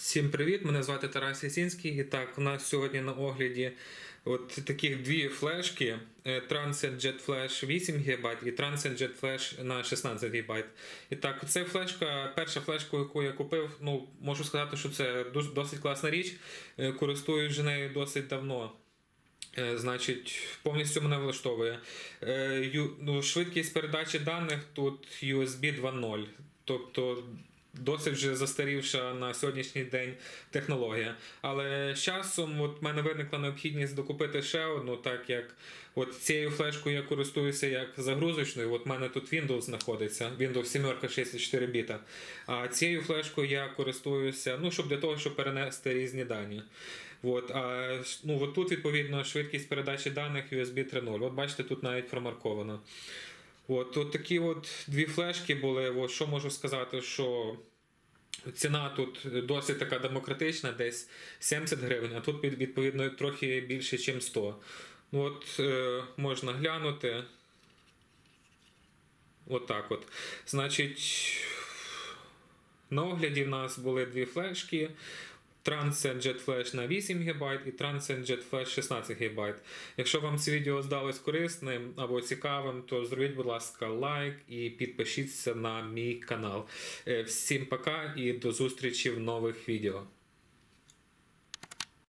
Всім привіт! Мене звати Тарас Ясінський. І так, у нас сьогодні на огляді от таких дві флешки: е, Transcend Jet Flash 8 ГБ і Transcend Jet Flash на 16 ГБ. І так, це флешка, перша флешка, яку я купив. Ну, можу сказати, що це досить класна річ. Е, Користуюсь вже нею досить давно. Е, Значить, повністю мене влаштовує. Ну, швидкість передачі даних тут USB 2.0. Тобто досить вже застарівша на сьогоднішній день технологія. Але з часом от в мене виникла необхідність докупити ще одну, так як от цією флешкою я користуюся як загрузочною. От в мене тут Windows знаходиться, Windows 7 64 біта. А цією флешкою я користуюся, ну, щоб для того, щоб перенести різні дані. От, а, ну, от тут, відповідно, швидкість передачі даних USB 3.0. От бачите, тут навіть промарковано. От, от такі от дві флешки були. От, що можу сказати, що ціна тут досить така демократична, десь 70 гривень, а тут відповідно трохи більше, ніж 100. Ну, от е, можна глянути. От от. Значить, на огляді в нас були дві флешки. Transcend Jet Flash на 8 ГБ і Transcend Jet Flash 16 ГБ. Якщо вам це відео здалось корисним або цікавим, то зробіть, будь ласка, лайк і підпишіться на мій канал. Е, Всім пока і до зустрічі в нових відео.